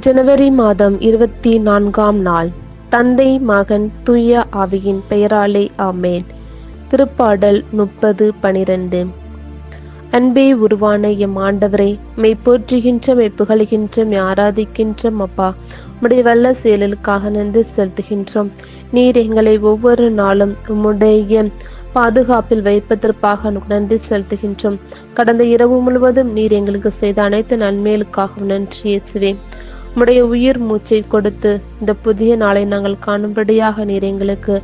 ஜனவரி மாதம் இருபத்தி நான்காம் நாள். தந்தை மகன் தூய ஆவியின் பெயராலே ஆமேன். திருப்பாடல் முப்பது பனிரெண்டு. அன்பே உருவான எம் ஆண்டவரே மெய் போற்றுகின்ற மெய் புகழ்கின்ற மெய் ஆராதிக்கின்றோம் அப்பா. உம்முடைய வல்ல செயலுக்காக நன்றி செலுத்துகின்றோம். நீர் எங்களை ஒவ்வொரு நாளும் உம்முடைய பாதுகாப்பில் வைப்பதற்காக நன்றி செலுத்துகின்றோம். கடந்த இரவு முழுவதும் நீர் எங்களுக்கு செய்த அனைத்து நன்மைகளுக்காகவும் நன்றி இயேசுவேன் உம்முடைய உயிர் மூச்சை கொடுத்து இந்த புதிய நாளை நாங்கள் காணும்படியாக நீர் எங்களுக்கு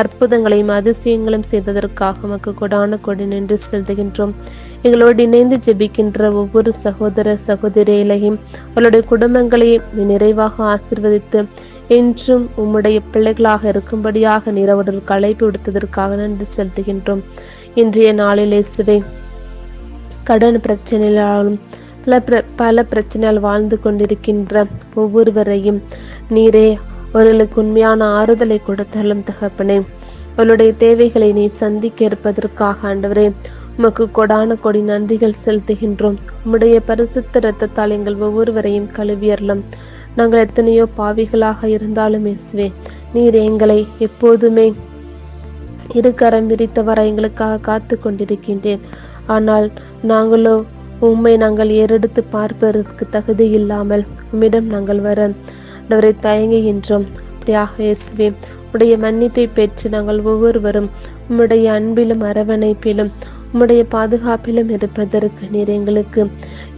அற்புதங்களையும் அதிசயங்களும் செய்ததற்காக உமக்கு கொடான கொடி நின்று செலுத்துகின்றோம். எங்களோடு இணைந்து ஜெபிக்கின்ற ஒவ்வொரு சகோதர சகோதரிகளையும் அவளுடைய குடும்பங்களையும் நிறைவாக ஆசிர்வதித்து என்றும் உம்முடைய பிள்ளைகளாக இருக்கும்படியாக நீர் அவர்களுக்கு அழைப்பு விடுத்ததற்காக நன்றி செலுத்துகின்றோம். இன்றைய நாளிலே சிவை கடன் பிரச்சனையாலும் பல பிர பல பிரச்சனையால் வாழ்ந்து கொண்டிருக்கின்ற ஒவ்வொருவரையும் நீரே அவர்களுக்கு உண்மையான ஆறுதலை கொடுத்தாலும் தகப்பனே. அவளுடைய தேவைகளை நீ சந்திக்க இருப்பதற்காக ஆண்டவரே உமக்கு கொடான கொடி நன்றிகள் செலுத்துகின்றோம். உம்முடைய பரிசுத்த இரத்தத்தால் எங்கள் ஒவ்வொருவரையும் கழுவியறலாம் நாங்கள் எத்தனையோ பாவிகளாக இருந்தாலும் இயேசுவே நீர் எங்களை எப்போதுமே இருகரம் விரித்தவரை எங்களுக்காக காத்து கொண்டிருக்கின்றேன் ஆனால் நாங்களோ உம்மை நாங்கள் ஏறெடுத்து பார்ப்பதற்கு தகுதி இல்லாமல் உம்மிடம் நாங்கள் வர அவரை தயங்குகின்றோம் அப்படியாக இயேசுவே உடைய மன்னிப்பை பெற்று நாங்கள் ஒவ்வொருவரும் உம்முடைய அன்பிலும் அரவணைப்பிலும் உம்முடைய பாதுகாப்பிலும் இருப்பதற்கு நீர் எங்களுக்கு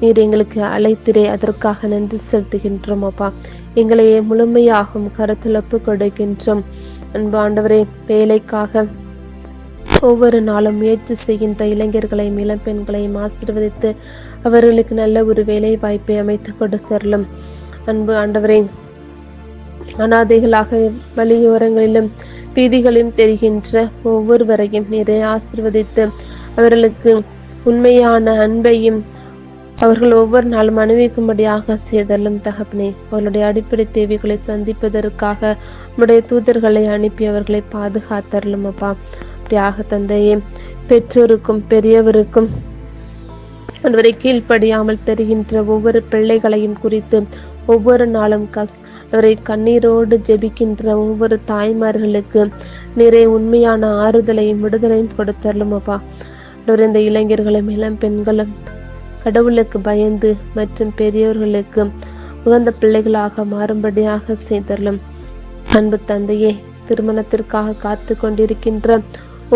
நீர் எங்களுக்கு அழைத்திரே அதற்காக நன்றி செலுத்துகின்றோம் அப்பா. எங்களையே முழுமையாகும் கருத்துழப்பு கொடுக்கின்றோம். அன்பாண்டவரே வேலைக்காக ஒவ்வொரு நாளும் முயற்சி செய்கின்ற இளைஞர்களையும் இளம்பெண்களையும் ஆசீர்வதித்து அவர்களுக்கு நல்ல ஒரு வேலை வாய்ப்பை அமைத்து கொடுத்தரலும் அன்பு ஆண்டவரே அனாதைகளாக வழியோரங்களிலும் வீதிகளிலும் தெரிகின்ற ஒவ்வொருவரையும் நீரை ஆசிர்வதித்து அவர்களுக்கு உண்மையான அன்பையும் அவர்கள் ஒவ்வொரு நாளும் அணிவிக்கும்படியாக செய்தலும் தகப்பனே. அவர்களுடைய அடிப்படை தேவைகளை சந்திப்பதற்காக நம்முடைய தூதர்களை அனுப்பி அவர்களை பாதுகாத்தரலும் அப்பா. அப்படியாக தந்தையே பெற்றோருக்கும் பெரியவருக்கும் அதுவரை கீழ்ப்படியாமல் தெரிகின்ற ஒவ்வொரு பிள்ளைகளையும் குறித்து ஒவ்வொரு நாளும் கஸ் அவரை கண்ணீரோடு ஜெபிக்கின்ற ஒவ்வொரு தாய்மார்களுக்கு நிறைய உண்மையான ஆறுதலையும் விடுதலையும் கொடுத்தரலும் அப்பா. அவர் இந்த இளைஞர்களும் இளம் பெண்களும் கடவுளுக்கு பயந்து மற்றும் பெரியோர்களுக்கு உகந்த பிள்ளைகளாக மாறும்படியாக செய்தரலும் அன்பு தந்தையே திருமணத்திற்காக காத்து கொண்டிருக்கின்ற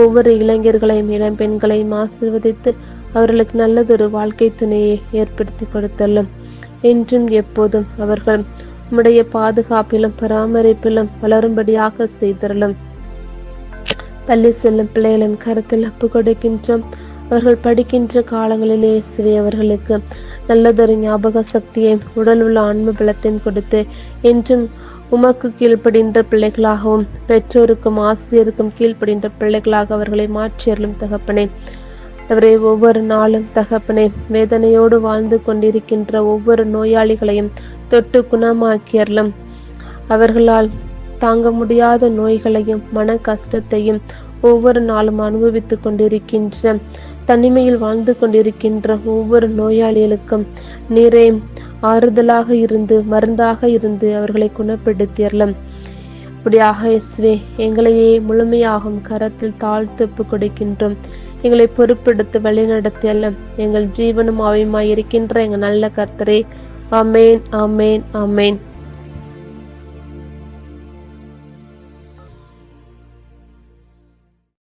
ஒவ்வொரு இளைஞர்களையும் இளம் பெண்களையும் ஆசிர்வதித்து அவர்களுக்கு நல்லதொரு வாழ்க்கை துணையை ஏற்படுத்தி கொடுத்தல்லும். என்றும் எப்போதும் அவர்கள் உம்முடைய பாதுகாப்பிலும் பராமரிப்பிலும் வளரும்படியாக செய்தரலும். பள்ளி செல்லும் பிள்ளைகளின் கருத்தில் ஒப்பு கொடுக்கின்றோம். அவர்கள் படிக்கின்ற காலங்களிலே சிவை அவர்களுக்கு நல்லதொரு ஞாபக சக்தியையும் உடல் உள்ள ஆன்ம பலத்தையும் கொடுத்து என்றும் உமக்கு கீழ்ப்படுகின்ற பிள்ளைகளாகவும் பெற்றோருக்கும் ஆசிரியருக்கும் கீழ்ப்படுகின்ற பிள்ளைகளாக அவர்களை மாற்றியருளும் தகப்பனே. அவரை ஒவ்வொரு நாளும் தகப்பனே வேதனையோடு வாழ்ந்து கொண்டிருக்கின்ற ஒவ்வொரு நோயாளிகளையும் தொட்டு குணமாக்கியறலும் அவர்களால் தாங்க முடியாத நோய்களையும் மன கஷ்டத்தையும் ஒவ்வொரு நாளும் அனுபவித்துக் கொண்டிருக்கின்ற தனிமையில் வாழ்ந்து கொண்டிருக்கின்ற ஒவ்வொரு நோயாளிகளுக்கும் நீரே ஆறுதலாக இருந்து மருந்தாக இருந்து அவர்களை குணப்படுத்தியறலும் இப்படியாக இஸ்வே எங்களையே முழுமையாகும் கரத்தில் தாழ்த்து கொடுக்கின்றோம். எங்களை பொறுப்பெடுத்து வழிநடத்தியல்ல எங்கள் ஜீவனும் ஆவியுமாய் இருக்கின்ற எங்கள் நல்ல கர்த்தரே. அமேன் அமேன் அமேன்